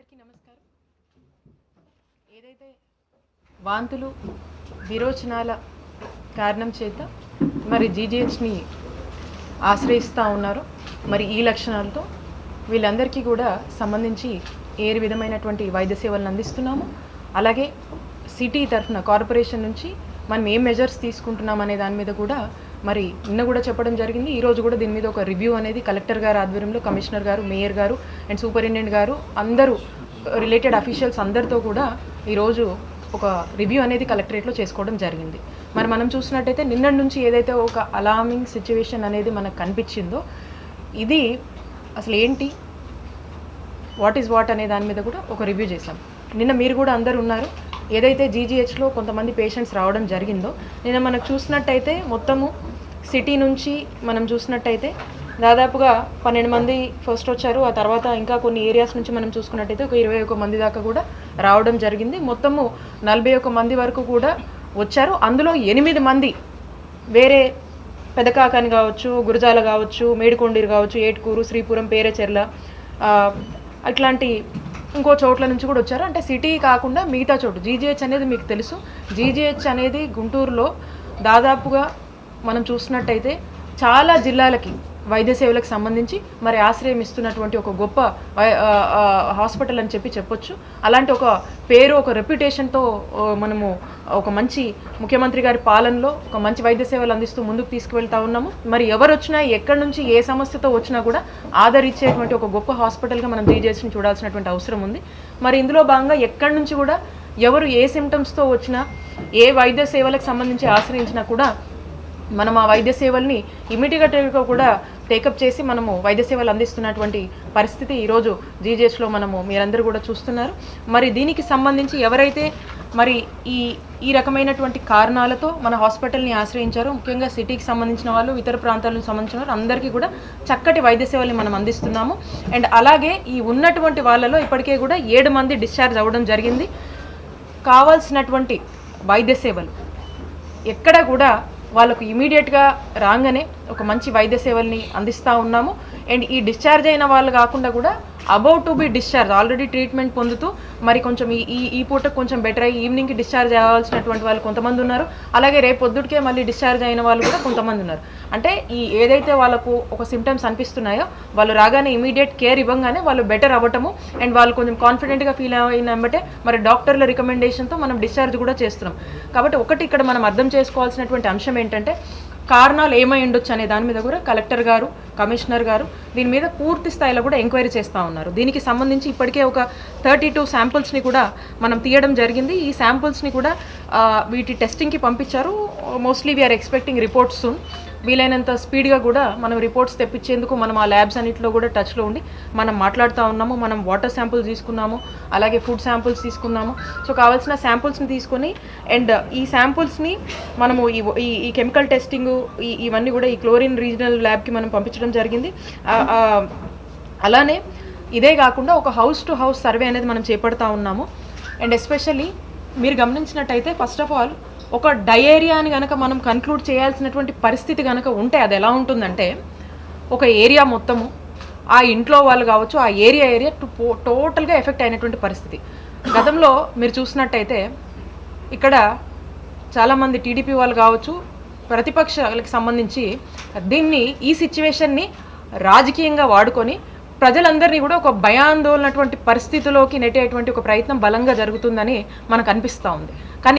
అందరికీ నమస్కారం. ఏదైతే వాంతులు విరోచనాల కారణం చేత మరి జీజీహెచ్ని ఆశ్రయిస్తూ ఉన్నారు మరి ఈ లక్షణాలతో వీళ్ళందరికీ కూడా సంబంధించి ఏ విధమైనటువంటి వైద్య సేవలను అందిస్తున్నాము. అలాగే సిటీ తరఫున కార్పొరేషన్ నుంచి మనం ఏం మెజర్స్ తీసుకుంటున్నాం అనే దాని మీద కూడా మరి నిన్న కూడా చెప్పడం జరిగింది. ఈ రోజు కూడా దీని మీద ఒక రివ్యూ అనేది కలెక్టర్ గారు ఆధ్వర్యంలో కమిషనర్ గారు మేయర్ గారు అండ్ సూపరింటెండెంట్ గారు అందరూ uh, రిలేటెడ్ అఫీషియల్స్ అందరితో కూడా ఈరోజు ఒక రివ్యూ అనేది కలెక్టరేట్లో చేసుకోవడం జరిగింది. మరి మనం చూసినట్టయితే నిన్నటి నుంచి ఏదైతే ఒక అలామింగ్ సిచ్యువేషన్ అనేది మనకు కనిపించిందో ఇది అసలు ఏంటి? వాట్ ఈజ్ వాట్ అనే దాని మీద కూడా ఒక రివ్యూ చేశాం. నిన్న మీరు కూడా అందరు ఉన్నారు. ఏదైతే జీజీహెచ్లో కొంతమంది పేషెంట్స్ రావడం జరిగిందో నిన్న మనకు చూసినట్టయితే మొత్తము సిటీ నుంచి మనం చూసినట్టయితే దాదాపుగా పన్నెండు మంది ఫస్ట్ వచ్చారు. ఆ తర్వాత ఇంకా కొన్ని ఏరియాస్ నుంచి మనం చూసుకున్నట్టయితే ఒక ఇరవై ఒక మంది దాకా కూడా రావడం జరిగింది. మొత్తము నలభై ఒక మంది వరకు కూడా వచ్చారు. అందులో ఎనిమిది మంది వేరే పెదకాకాని కావచ్చు గురజాల కావచ్చు మేడికొండీరు కావచ్చు ఏటుకూరు శ్రీపురం పేరచెర్ల అట్లాంటి ఇంకో చోట్ల నుంచి కూడా వచ్చారు. అంటే సిటీ కాకుండా మిగతా చోటు. జీజీహెచ్ అనేది మీకు తెలుసు. జీజీహెచ్ అనేది గుంటూరులో దాదాపుగా మనం చూసినట్టయితే చాలా జిల్లాలకి వైద్య సేవలకు సంబంధించి మరి ఆశ్రయం ఇస్తున్నటువంటి ఒక గొప్ప వై- ఆ, హాస్పిటల్ అని చెప్పి చెప్పొచ్చు. అలాంటి ఒక పేరు ఒక రెప్యుటేషన్తో మనము ఒక మంచి ముఖ్యమంత్రి గారి పాలనలో ఒక మంచి వైద్య సేవలు అందిస్తూ ముందుకు తీసుకువెళ్తా ఉన్నాము. మరి ఎవరు వచ్చినా ఎక్కడి నుంచి ఏ సమస్యతో వచ్చినా కూడా ఆదరించేటువంటి ఒక గొప్ప హాస్పిటల్గా మనం జీజేస్ని చూడాల్సినటువంటి అవసరం ఉంది. మరి ఇందులో భాగంగా ఎక్కడి నుంచి కూడా ఎవరు ఏ సిమ్టమ్స్తో వచ్చినా ఏ వైద్య సేవలకు సంబంధించి ఆశ్రయించినా కూడా మనం ఆ వైద్య సేవల్ని ఇమీడియట్గా కూడా టేకప్ చేసి మనము వైద్య సేవలు అందిస్తున్నటువంటి పరిస్థితి ఈరోజు జీజేస్లో మనము మీరందరూ కూడా చూస్తున్నారు. మరి దీనికి సంబంధించి ఎవరైతే మరి ఈ ఈ రకమైనటువంటి కారణాలతో మన హాస్పిటల్ని ఆశ్రయించారో ముఖ్యంగా సిటీకి సంబంధించిన వాళ్ళు ఇతర ప్రాంతాలకు సంబంధించిన వాళ్ళు అందరికీ కూడా చక్కటి వైద్య సేవల్ని మనం అందిస్తున్నాము. అండ్ అలాగే ఈ ఉన్నటువంటి వాళ్ళలో ఇప్పటికే కూడా ఏడు మంది డిశ్చార్జ్ అవ్వడం జరిగింది. కావాల్సినటువంటి వైద్య సేవలు ఎక్కడ కూడా వాళ్ళకు ఇమీడియట్గా రాగానే ఒక మంచి వైద్య సేవల్ని అందిస్తూ ఉన్నాము. అండ్ ఈ డిశ్చార్జ్ అయిన వాళ్ళు కాకుండా కూడా about to be discharge already treatment పొందుతూ మరి కొంచెం ఈ ఈ పూట కొంచెం బెటర్ అయ్యి ఈవినింగ్కి డిశ్చార్జ్ అవ్వాల్సినటువంటి వాళ్ళు కొంతమంది ఉన్నారు. అలాగే రేపు పొద్దుటికే మళ్ళీ డిశ్చార్జ్ అయిన వాళ్ళు కూడా కొంతమంది ఉన్నారు. అంటే ఈ ఏదైతే వాళ్ళకు ఒక సిమ్టమ్స్ అనిపిస్తున్నాయో వాళ్ళు రాగానే ఇమీడియట్ కేర్ ఇవ్వగానే వాళ్ళు బెటర్ అవ్వటము అండ్ వాళ్ళు కొంచెం కాన్ఫిడెంట్గా ఫీల్ అయిన మరి డాక్టర్ల రికమెండేషన్తో మనం డిశ్చార్జ్ కూడా చేస్తున్నాం. కాబట్టి ఒకటి ఇక్కడ మనం అర్థం చేసుకోవాల్సినటువంటి అంశం ఏంటంటే కారణాలు ఏమై ఉండొచ్చు అనే దాని మీద కూడా కలెక్టర్ గారు కమిషనర్ గారు దీని మీద పూర్తి స్థాయిలో కూడా ఎంక్వైరీ చేస్తూ ఉన్నారు. దీనికి సంబంధించి ఇప్పటికే ఒక థర్టీ టూ శాంపుల్స్ని కూడా మనం తీయడం జరిగింది. ఈ శాంపుల్స్ని కూడా వీటి టెస్టింగ్కి పంపించారు. మోస్ట్లీ వీఆర్ ఎక్స్పెక్టింగ్ రిపోర్ట్స్ వీలైనంత స్పీడ్గా కూడా మనం రిపోర్ట్స్ తెప్పించేందుకు మనం ఆ ల్యాబ్స్ అన్నింటిలో కూడా టచ్లో ఉండి మనం మాట్లాడుతూ ఉన్నాము మనం వాటర్ శాంపుల్స్ తీసుకున్నాము అలాగే ఫుడ్ శాంపుల్స్ తీసుకున్నాము. సో కావాల్సిన శాంపుల్స్ని తీసుకొని అండ్ ఈ శాంపుల్స్ని మనము ఈ ఈ- కెమికల్ టెస్టింగ్ ఇవన్నీ కూడా ఈ క్లోరిన్ రీజనల్ ల్యాబ్కి మనం పంపించడం జరిగింది. అలానే ఇదే కాకుండా ఒక హౌస్ టు హౌస్ సర్వే అనేది మనం చేపడతా ఉన్నాము. అండ్ ఎస్పెషల్లీ మీరు గమనించినట్టయితే ఫస్ట్ ఆఫ్ ఆల్ ఒక డయేరియాని కనుక మనం కన్క్లూడ్ చేయాల్సినటువంటి పరిస్థితి కనుక ఉంటే అది ఎలా ఉంటుందంటే ఒక ఏరియా మొత్తము ఆ ఇంట్లో వాళ్ళు కావచ్చు ఆ ఏరియా ఏరియా టోటల్గా ఎఫెక్ట్ అయినటువంటి పరిస్థితి. గతంలో మీరు చూసినట్టయితే ఇక్కడ చాలామంది టీడీపీ వాళ్ళు కావచ్చు ప్రతిపక్షాలకు సంబంధించి దీన్ని ఈ సిచ్యువేషన్ని రాజకీయంగా వాడుకొని ప్రజలందరినీ కూడా ఒక భయాందోళనటువంటి పరిస్థితిలోకి నెట్టేటువంటి ఒక ప్రయత్నం బలంగా జరుగుతుందని మనకు అనిపిస్తూ ఉంది. కానీ